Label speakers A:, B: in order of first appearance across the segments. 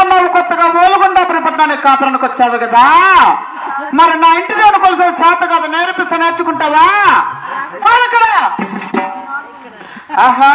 A: ఉన్నావు కొత్తగా కాపురానికి వచ్చావు కదా. మరి నా ఇంటి దేవుడు కొలిసే చేత కదా నేర్పిస్తే నేర్చుకుంటావా? చాలు ఇక్కడ. ఆహా.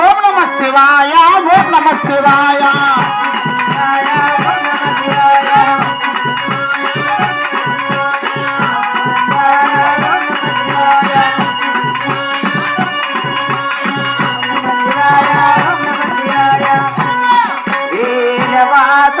A: ఓం నమ శివాయ ఓం నమ శివాయ.
B: శ్రీనివాస